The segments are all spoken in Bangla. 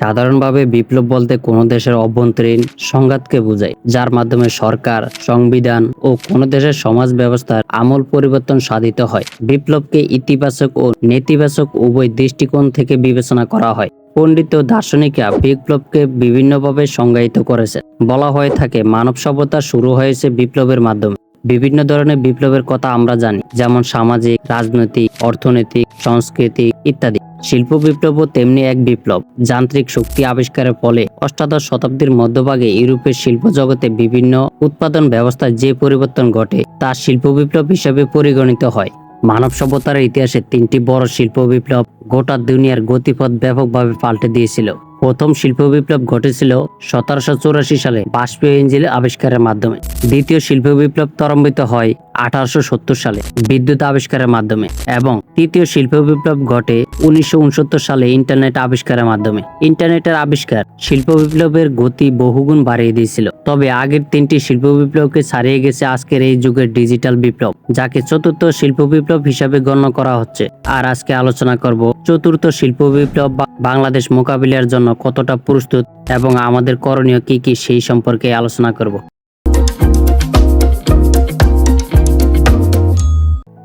সাধারণভাবে বিপ্লব বলতে কোনো দেশের অভ্যন্তরীণ সংঘাতকে বোঝায়, যার মাধ্যমে সরকার, সংবিধান ও কোনো দেশের সমাজ ব্যবস্থার আমূল পরিবর্তন সাধিত হয়। বিপ্লবকে ইতিবাচক ও নেতিবাচক উভয় দৃষ্টিকোণ থেকে বিবেচনা করা হয়। পণ্ডিত ও দার্শনিকরা বিপ্লবকে বিভিন্নভাবে সংজ্ঞায়িত করেছে বলা হয়ে থাকে, মানব সভ্যতা শুরু হয়েছে বিপ্লবের মাধ্যমে। বিভিন্ন ধরনের বিপ্লবের কথা আমরা জানি, যেমন সামাজিক, রাজনৈতিক, অর্থনৈতিক, সাংস্কৃতিক ইত্যাদি। শিল্প বিপ্লবও তেমনি এক বিপ্লব। যান্ত্রিক শক্তি আবিষ্কারের ফলে অষ্টাদশ শতাব্দীর মধ্যভাগে ইউরোপের শিল্প জগতে বিভিন্ন উৎপাদন ব্যবস্থায় যে পরিবর্তন ঘটে, তা শিল্প বিপ্লব হিসেবে পরিগণিত হয়। মানব সভ্যতার ইতিহাসে তিনটি বড় শিল্প বিপ্লব গোটা দুনিয়ার গতিপথ ব্যাপকভাবে পাল্টে দিয়েছিল। প্রথম শিল্প বিপ্লব ঘটেছিল সতেরোশো চৌরাশি সালে বাষ্পীয় ইঞ্জিন আবিষ্কারের মাধ্যমে। দ্বিতীয় শিল্প বিপ্লব ত্বরান্বিত হয় আঠারোশো সত্তর সালে বিদ্যুৎ আবিষ্কারের মাধ্যমে এবং তৃতীয় শিল্প বিপ্লব ঘটে উনিশশো উনসত্তর সালে ইন্টারনেট আবিষ্কারের মাধ্যমে। ইন্টারনেটের আবিষ্কার শিল্প বিপ্লবের গতি বহুগুণ বাড়িয়ে দিয়েছিল। তবে আগের তিনটি শিল্প বিপ্লবকে ছাড়িয়ে গেছে আজকের এই যুগের ডিজিটাল বিপ্লব, যাকে চতুর্থ শিল্প বিপ্লব হিসাবে গণ্য করা হচ্ছে। আর আজকে আলোচনা করব চতুর্থ শিল্প বিপ্লব বাংলাদেশ মোকাবিলার জন্য কতটা প্রস্তুত এবং আমাদের করণীয় কি কি সেই সম্পর্কে আলোচনা করব।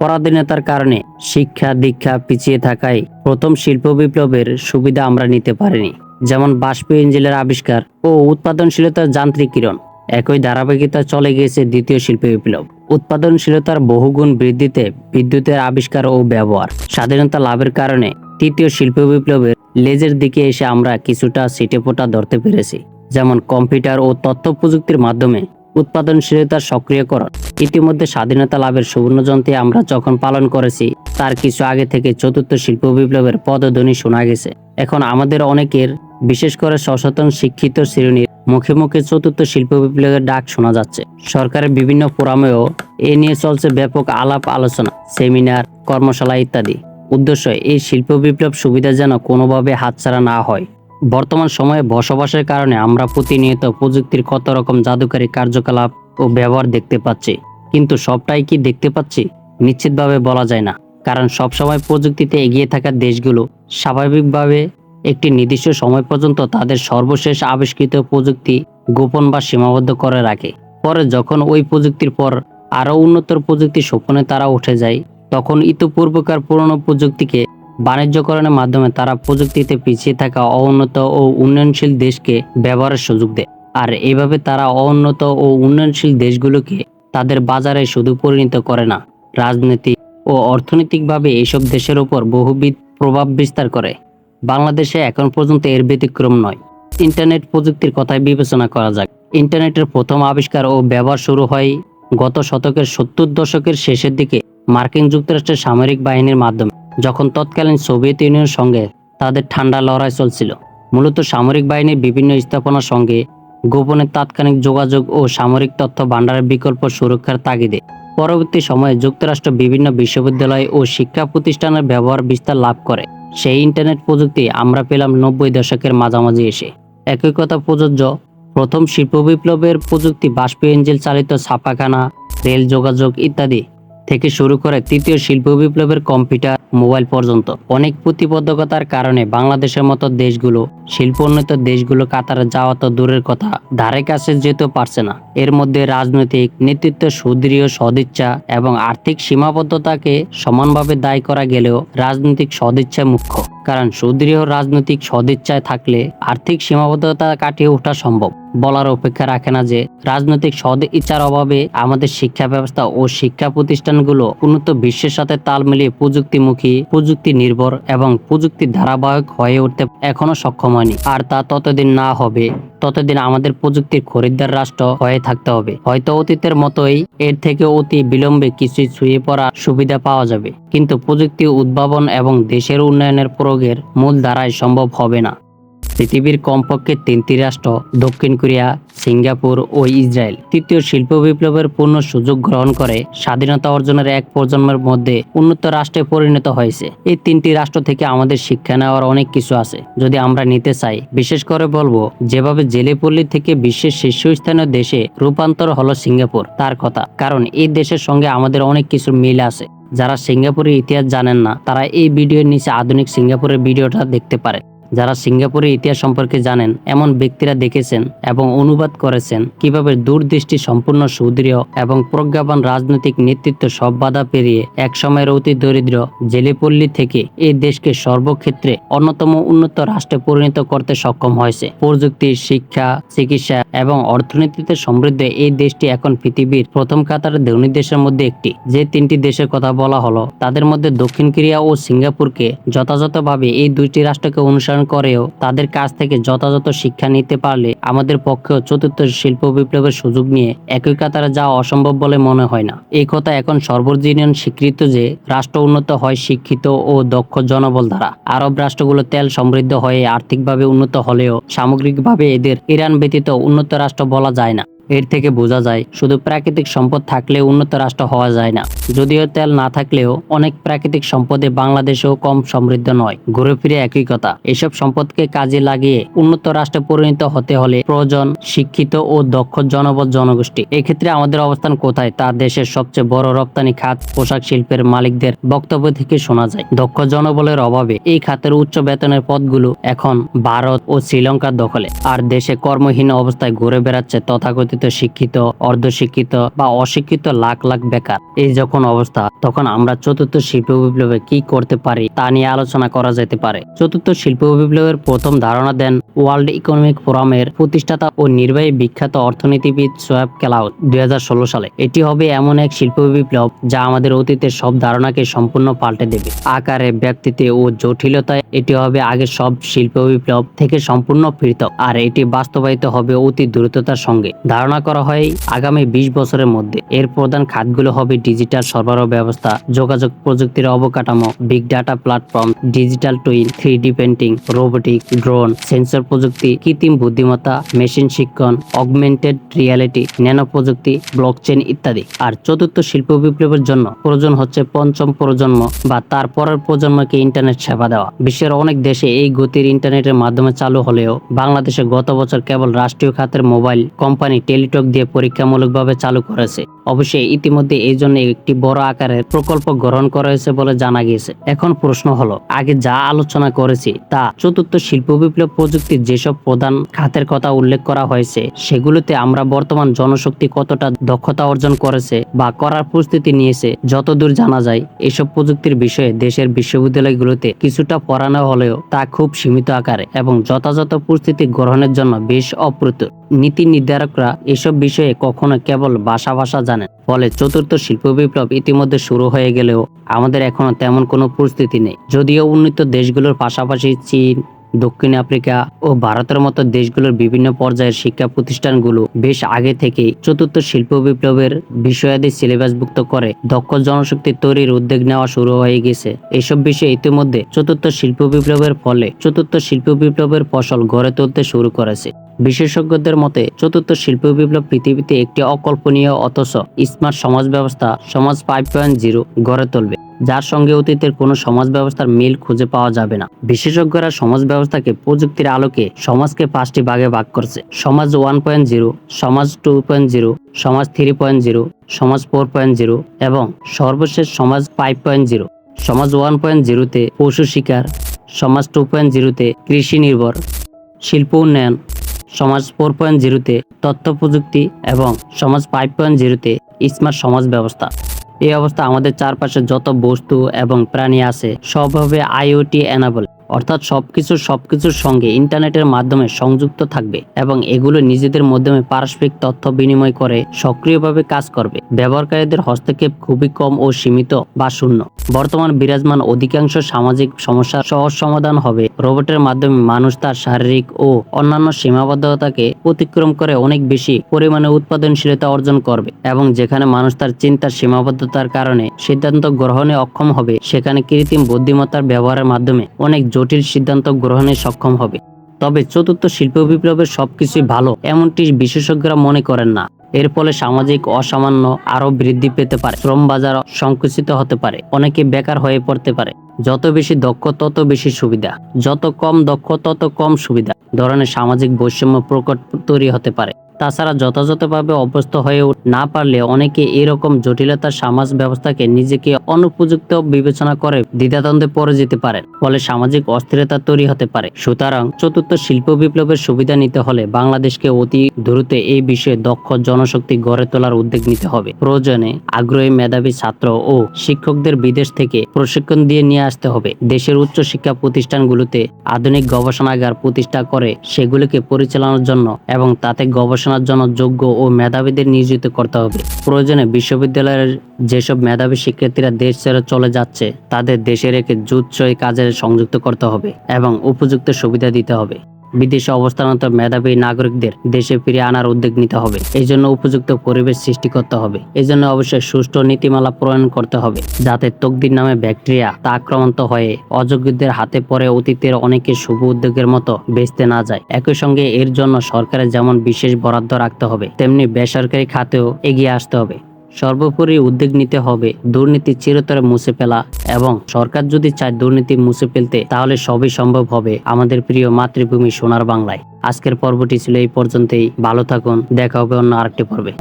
পরাধীনতার কারণে শিক্ষা দীক্ষা পিছিয়ে থাকায় প্রথম শিল্প বিপ্লবের সুবিধা আমরা নিতে পারিনি। যেমন বাষ্পীয় ইঞ্জিনের আবিষ্কার ও উৎপাদনশীলতার যান্ত্রিকীকরণ একই ধারাবাহিকতা চলে গিয়েছে দ্বিতীয় শিল্প বিপ্লব। উৎপাদনশীলতার বহুগুণ বৃদ্ধিতে বিদ্যুতের আবিষ্কার ও ব্যবহার স্বাধীনতা লাভের কারণে তৃতীয় শিল্প বিপ্লবের লেজের দিকে এসে আমরা কিছুটা সিটেপোটা ধরতে পেরেছি, যেমন কম্পিউটার ও তথ্য প্রযুক্তির মাধ্যমে উৎপাদনশীলতার সক্রিয়করণ। ইতিমধ্যে স্বাধীনতা লাভের সুবর্ণজয়ন্তী আমরা যখন পালন করেছি, তার কিছু আগে থেকে চতুর্থ শিল্প বিপ্লবের পদধ্বনি শোনা গেছে। এখন আমাদের অনেকের, বিশেষ করে সচেতন শিক্ষিত শ্রেণির, মুখে মুখে চতুর্থ শিল্প বিপ্লবের ডাক শোনা যাচ্ছে। সরকারের বিভিন্ন ফোরামেও এ নিয়ে চলছে ব্যাপক আলাপ আলোচনা, সেমিনার, কর্মশালা ইত্যাদি। উদ্দেশ্য, এই শিল্প বিপ্লব সুবিধা যেন কোনোভাবে হাতছাড়া না হয়। বর্তমান সময়ে বসবাসের কারণে আমরা প্রতিনিয়ত প্রযুক্তির কত রকম জাদুকারী কার্যকলাপ ও ব্যবহার দেখতে পাচ্ছি। কিন্তু সবটাই কি দেখতে পাচ্ছি? নিশ্চিতভাবে বলা যায় না। কারণ সবসময় প্রযুক্তিতে এগিয়ে থাকা দেশগুলো স্বাভাবিকভাবে একটি নির্দিষ্ট সময় পর্যন্ত তাদের সর্বশেষ আবিষ্কৃত প্রযুক্তি গোপন বা সীমাবদ্ধ করে রাখে। পরে যখন ওই প্রযুক্তির পর আরও উন্নতর প্রযুক্তি স্বপ্নে তারা উঠে যায় তখন ইতিপূর্বকার পুরনো প্রযুক্তিকে বাণিজ্যকরণের মাধ্যমে তারা প্রযুক্তিতে পিছিয়ে থাকা অউন্নত ও উন্নয়নশীল দেশকে ব্যবহারের সুযোগ দেয়। আর এইভাবে তারা অউন্নত ও উন্নয়নশীল দেশগুলোকে তাদের বাজারে শুধু পরিণত করে না রাজনৈতিক ও অর্থনৈতিকভাবে এইসব দেশের উপর বহুবিধ প্রভাব বিস্তার করে। বাংলাদেশে এখন পর্যন্ত এর ব্যতিক্রম নয়। ইন্টারনেট প্রযুক্তির কথাই বিবেচনা করা যাক। ইন্টারনেটের প্রথম আবিষ্কার ও ব্যবহার শুরু হয় গত শতকের সত্তর দশকের শেষের দিকে। মার্কিন যুক্তরাষ্ট্রের সামরিক বাহিনীর মাধ্যমে, যখন তৎকালীন সোভিয়েত ইউনিয়নের সঙ্গে তাদের ঠান্ডা লড়াই চলছিল। মূলত সামরিক বাহিনীর বিভিন্ন স্থাপনার সঙ্গে গোপনে তাৎক্ষণিক যোগাযোগ ও সামরিক তথ্য ভাণ্ডারের বিকল্প সুরক্ষার তাগিদে। পরবর্তী সময়ে যুক্তরাষ্ট্র বিভিন্ন বিশ্ববিদ্যালয় ও শিক্ষা প্রতিষ্ঠানের ব্যবহার বিস্তার লাভ করে। সেই ইন্টারনেট প্রযুক্তি আমরা পেলাম নব্বই দশকের মাঝামাঝি এসে। একই কথা প্রযোজ্য, প্রথম শিল্প বিপ্লবের প্রযুক্তি বাষ্পীয় ইঞ্জিন চালিত ছাপাখানা, রেল যোগাযোগ ইত্যাদি থেকে শুরু করে তৃতীয় শিল্প বিপ্লবের কম্পিউটার, মোবাইল পর্যন্ত। অনেক প্রতিবদ্ধকতার কারণে বাংলাদেশের মতো দেশগুলো, শিল্পোন্নত দেশগুলো কাতারে যাওয়া তো দূরের কথা, ধারে কাছে যেতে পারছে না। এর মধ্যে রাজনৈতিক নেতৃত্ব সুদৃঢ় সদিচ্ছা এবং আর্থিক সীমাবদ্ধতাকে সমানভাবে দায়ী করা গেলেও রাজনৈতিক সদিচ্ছা মুখ্য। কারণ সুদৃঢ় রাজনৈতিক সদিচ্ছায় থাকলে আর্থিক সীমাবদ্ধতা কাটিয়ে ওঠা সম্ভব। বলার অপেক্ষা রাখে না যে রাজনৈতিক সদ ইচ্ছার অভাবে আমাদের শিক্ষা ব্যবস্থা ও শিক্ষা প্রতিষ্ঠানগুলো উন্নত বিশ্বের সাথে তাল মিলিয়ে প্রযুক্তিমুখী প্রযুক্তি নির্ভর এবং প্রযুক্তির ধারাবাহিক হয়ে উঠতে এখনও সক্ষম হয়নি। আর তা ততদিন না হবে, ততদিন আমাদের প্রযুক্তির খরিদ্দার রাষ্ট্র হয়ে থাকতে হবে। হয়তো অতীতের মতোই এর থেকে অতি বিলম্বে কিছু ছুঁয়ে পড়া সুবিধা পাওয়া যাবে। কিন্তু প্রযুক্তি উদ্ভাবন এবং দেশের উন্নয়নের প্রয়োগের মূল ধারায় সম্ভব হবে না। পৃথিবীর কমপক্ষে তিনটি রাষ্ট্র, দক্ষিণ কোরিয়া, সিঙ্গাপুর ও ইসরায়েল। তৃতীয় শিল্প বিপ্লবের পূর্ণ সুযোগ গ্রহণ করে স্বাধীনতা অর্জনের এক প্রজন্মের মধ্যে উন্নত রাষ্ট্রে পরিণত হয়েছে। এই তিনটি রাষ্ট্র থেকে আমাদের শিক্ষা নেওয়ার অনেক কিছু আছে। যদি আমরা নিতে চাই, বিশেষ করে বলব, যেভাবে জেলেপল্লী থেকে বিশ্বের শীর্ষস্থানীয় দেশে রূপান্তর হলো সিঙ্গাপুর, তার কথা। কারণ এই দেশের সঙ্গে আমাদের অনেক কিছু মিল আছে। যারা সিঙ্গাপুরের ইতিহাস জানেন না, তারা এই ভিডিওর নিচে আধুনিক সিঙ্গাপুরের ভিডিওটা দেখতে পারে যারা সিঙ্গাপুরের ইতিহাস সম্পর্কে জানেন, এমন ব্যক্তিরা দেখেছেন এবং অনুবাদ করেছেন কীভাবে দূরদৃষ্টি সম্পূর্ণ সুদৃঢ় এবং প্রজ্ঞাবান রাজনৈতিক নেতৃত্ব সব বাধা পেরিয়ে এক সময়ের অতি দরিদ্র জেলেপল্লী থেকে এই দেশকে সর্বক্ষেত্রে অন্যতম উন্নত রাষ্ট্রে পরিণত করতে সক্ষম হয়েছে। প্রযুক্তি, শিক্ষা, চিকিৎসা এবং অর্থনীতিতে সমৃদ্ধ এই দেশটি এখন পৃথিবীর প্রথম কাতারের ধনী দেশের মধ্যে একটি। যে তিনটি দেশের কথা বলা হলো, তাদের মধ্যে দক্ষিণ কোরিয়া ও সিঙ্গাপুরকে যথাযথভাবে এই দুইটি রাষ্ট্রকে অনুসরণ করেও তাদের কাছ থেকে যথাযথ শিক্ষা নিতে পারলে আমাদের পক্ষেও চতুর্থ শিল্প বিপ্লবের সুযোগ নিয়ে একই কাতারে যাওয়া অসম্ভব বলে মনে হয় না। এই কথা এখন সর্বজনীন স্বীকৃত যে রাষ্ট্র উন্নত হয় শিক্ষিত ও দক্ষ জনবল দ্বারা আরব রাষ্ট্রগুলো তেল সমৃদ্ধ হয়ে আর্থিকভাবে উন্নত হলেও সামগ্রিকভাবে এদের ইরান ব্যতীত উন্নত রাষ্ট্র বলা যায় না। এর থেকে বোঝা যায়, শুধু প্রাকৃতিক সম্পদ থাকলে উন্নত রাষ্ট্র হওয়া যায় না। যদিও তেল না থাকলেও অনেক প্রাকৃতিক সম্পদে বাংলাদেশেও কম সমৃদ্ধ নয়। ঘুরে ফিরে একই কথা, এসব সম্পদকে কাজে লাগিয়ে উন্নত রাষ্ট্রে পরিণত হতে হলে প্রয়োজন শিক্ষিত ও দক্ষ জনবল জনগোষ্ঠী। এক্ষেত্রে আমাদের অবস্থান কোথায়? তা দেশের সবচেয়ে বড় রপ্তানি খাত, পোশাক শিল্পের মালিকদের বক্তব্য থেকে শোনা যায়। দক্ষ জনবলের অভাবে এই খাতের উচ্চ বেতনের পদগুলো এখন ভারত ও শ্রীলঙ্কার দখলে। আর দেশে কর্মহীন অবস্থায় ঘুরে বেড়াচ্ছে তথাকথিত শিক্ষিত, অর্ধশিক্ষিত বা অশিক্ষিত লাখ লাখ বেকার। এই যখন অবস্থা, তখন আমরা চতুর্থ শিল্প বিপ্লবে কি করতে পারি তা নিয়ে আলোচনা করা যেতে পারে। চতুর্থ শিল্প বিপ্লবের প্রথম ধারণা দেন ওয়ার্ল্ড ইকোনমিক ফোরামের প্রতিষ্ঠাতা ও নির্বাহী বিখ্যাত অর্থনীতিবিদ সোয়াব কেলাউদ দুই সালে। এটি হবে এমন এক শিল্প বিপ্লব যা আমাদের অতীতের সব ধারণাকে সম্পূর্ণ পাল্টে দেবে। আকারে, ব্যক্তিতে ও জটিলতায় এটি হবে আগের সব শিল্প বিপ্লব থেকে সম্পূর্ণ পৃথক, আর এটি বাস্তবায়িত হবে অতি দ্রুততার সঙ্গে। ধারণা করা হয়, আগামী বিশ বছরের মধ্যে এর প্রধান খাতগুলো হবে ডিজিটাল সরবরাহ ব্যবস্থা, যোগাযোগ প্রযুক্তির অবকাঠামো, big data platform, digital twin three D painting robotic, drone, sensor প্রযুক্তি, কৃত্রিম বুদ্ধিমত্তা, মেশিন শিক্ষণ, অগমেন্টেড রিয়ালিটি, ন্যানো প্রযুক্তি ব্লকচেন ইত্যাদি। আর চতুর্থ শিল্প বিপ্লবের জন্য প্রয়োজন হচ্ছে পঞ্চম প্রজন্ম বা তার পরের প্রজন্মকে ইন্টারনেট সেবা দেওয়া। বিশ্বের অনেক দেশে এই গতির ইন্টারনেটের মাধ্যমে চালু হলেও বাংলাদেশে গত বছর কেবল রাষ্ট্রীয় খাতের মোবাইল কোম্পানি টেলিটক দিয়ে পরীক্ষামূলকভাবে চালু করেছে। অবশ্যই ইতিমধ্যে এই জন্য একটি বড় আকারের প্রকল্প গ্রহণ করা হয়েছে বলে জানা গিয়েছে। এখন প্রশ্ন হলো, আগে যা আলোচনা করেছি তা চতুর্থ শিল্প বিপ্লব প্রযুক্তির যেসব প্রধান খাতের কথা উল্লেখ করা হয়েছে, সেগুলোতে আমরা বর্তমান জনশক্তি কতটা দক্ষতা অর্জন করেছে বা করার প্রস্তুতি নিয়েছে যতদূর জানা যায়, এসব প্রযুক্তির বিষয়ে দেশের বিশ্ববিদ্যালয়গুলোতে কিছুটা পড়ানো হলেও তা খুব সীমিত আকারে এবং যথাযথ প্রস্তুতি গ্রহণের জন্য বেশ অপ্রতুল। নীতি নির্ধারকরা এসব বিষয়ে কখনো কেবল ভাষা ভাষা জানেন। ফলে চতুর্থ শিল্প বিপ্লব ইতিমধ্যে শুরু হয়ে গেলেও আমাদের এখনও তেমন কোনো পরিস্থিতি নেই। যদিও উন্নত দেশগুলোর পাশাপাশি চীন, দক্ষিণ আফ্রিকা ও ভারতের মতো দেশগুলোর বিভিন্ন পর্যায়ের শিক্ষা প্রতিষ্ঠানগুলো বেশ আগে থেকেই চতুর্থ শিল্প বিপ্লবের বিষয়াদি সিলেবাসভুক্ত করে দক্ষ জনশক্তি তৈরির উদ্যোগ নেওয়া শুরু হয়ে গেছে। এসব বিষয়ে ইতিমধ্যে চতুর্থ শিল্প বিপ্লবের ফলে চতুর্থ শিল্প বিপ্লবের ফসল গড়ে তুলতে শুরু করেছে। বিশেষজ্ঞদের মতে, চতুর্থ শিল্প বিপ্লব পৃথিবীতে একটি অকল্পনীয় অথচ স্মার্ট সমাজ ব্যবস্থা, সমাজ ফাইভ পয়েন্ট জিরো গড়ে তুলবে, যার সঙ্গে অতীতের কোনো সমাজ ব্যবস্থার মিল খুঁজে পাওয়া যাবে না। বিশেষজ্ঞরা সমাজ ব্যবস্থাকে প্রযুক্তির আলোকে সমাজকে পাঁচটি ভাগে ভাগ করছে, সমাজ ওয়ান পয়েন্ট জিরো, সমাজ টু পয়েন্ট জিরো, সমাজ থ্রি পয়েন্ট জিরো, সমাজ ফোর পয়েন্ট জিরো এবং সর্বশেষ সমাজ ফাইভ পয়েন্ট জিরো। সমাজ ওয়ান পয়েন্ট জিরোতে পশু শিকার, সমাজ টু পয়েন্ট জিরোতে কৃষি নির্ভর, শিল্প উন্নয়ন সমাজ ফোর পয়েন্ট জিরোতে তথ্য প্রযুক্তি এবং সমাজ ফাইভ পয়েন্ট জিরোতে স্মার্ট সমাজ ব্যবস্থা। এই অবস্থা আমাদের চারপাশে যত বস্তু এবং প্রাণী আছে, সবভাবে আইওটি এনাবল অর্থাৎ সবকিছু, সবকিছুর সঙ্গে ইন্টারনেটের মাধ্যমে সংযুক্ত থাকবে এবং এগুলো নিজেদের মাধ্যমে পারস্পরিক তথ্য বিনিময় করে সক্রিয়ভাবে কাজ করবে। ব্যবহারকারীদের হস্তক্ষেপ খুবই কম ও সীমিত বা শূন্য। বর্তমান বিরাজমান অধিকাংশ সামাজিক সমস্যার সহজ সমাধান হবে। রোবটের মাধ্যমে মানুষ তার শারীরিক ও অন্যান্য সীমাবদ্ধতাকে অতিক্রম করে অনেক বেশি পরিমাণে উৎপাদনশীলতা অর্জন করবে এবং যেখানে মানুষ তার চিন্তার সীমাবদ্ধতার কারণে সিদ্ধান্ত গ্রহণে অক্ষম হবে, সেখানে কৃত্রিম বুদ্ধিমত্তার ব্যবহারের মাধ্যমে অনেক জটিল সিদ্ধান্ত গ্রহণে সক্ষম হবে। তবে চতুর্থ শিল্প বিপ্লবের সবকিছুই ভালো, এমনটি বিশেষজ্ঞরা মনে করেন না। এর ফলে সামাজিক অসামান্য আরও বৃদ্ধি পেতে পারে। শ্রম বাজার সংকুচিত হতে পারে। অনেকে বেকার হয়ে পড়তে পারে। যত বেশি দক্ষ, তত বেশি সুবিধা। যত কম দক্ষ, তত কম সুবিধা। ধরনের সামাজিক বৈষম্য প্রকট তৈরি হতে পারে। তাছাড়া যথাযথভাবে অভ্যস্ত হয়ে না পারলে অনেকে এরকম জটিলতার সমাজ ব্যবস্থাকে নিজেকে অনুপযুক্ত বিবেচনা করে দ্বিধাদ্বন্দ্বে পড়ে যেতে পারেন। ফলে সামাজিক অস্থিরতা তৈরি হতে পারে। সুতরাং চতুর্থ শিল্প বিপ্লবের সুবিধা নিতে হলে বাংলাদেশকে অতি দ্রুত এই বিষয়ে দক্ষ জনশক্তি গড়ে তোলার উদ্যোগ নিতে হবে। প্রয়োজনে আগ্রহী মেধাবী ছাত্র ও শিক্ষকদের বিদেশ থেকে প্রশিক্ষণ দিয়ে নিয়ে আসতে হবে। দেশের উচ্চ শিক্ষা প্রতিষ্ঠানগুলোতে আধুনিক গবেষণাগার প্রতিষ্ঠা করে সেগুলিকে পরিচালনার জন্য এবং তাতে গবেষণার জন্য যোগ্য ও মেধাবীদের নিয়োজিত করতে হবে। প্রয়োজনে বিশ্ববিদ্যালয়ের যেসব মেধাবী শিক্ষার্থীরা দেশ ছেড়ে চলে যাচ্ছে, তাদের দেশে রেখে জুৎসই কাজের সংযুক্ত করতে হবে এবং উপযুক্ত সুবিধা দিতে হবে। বিদেশে অবস্থানরত মেধাবী নাগরিকদের দেশে ফিরে আনার উদ্যোগ নিতে হবে। এই জন্য উপযুক্ত পরিবেশ সৃষ্টি করতে হবে। এই জন্য অবশ্যই সুষ্ঠু নীতিমালা প্রণয়ন করতে হবে, যাতে তকদির নামে ব্যাকটেরিয়া তা আক্রান্ত হয়ে অযোগ্যদের হাতে পড়ে অতীতের অনেকে শুভ উদ্যোগের মতো বেচতে না যায়। একই সঙ্গে এর জন্য সরকারের যেমন বিশেষ বরাদ্দ রাখতে হবে, তেমনি বেসরকারি খাতেও এগিয়ে আসতে হবে। সর্বোপরি উদ্যোগ নিতে হবে। দুর্নীতি চিরতরে মুছে ফেলা এবং সরকার যদি চায় দুর্নীতি মুছে ফেলতে, তাহলে সবই সম্ভব হবে, আমাদের প্রিয় মাতৃভূমি সোনার বাংলায়। আজকের পর্বটি ছিল এই পর্যন্তই। ভালো থাকুন। দেখা হবে অন্য আরেকটি পর্বে।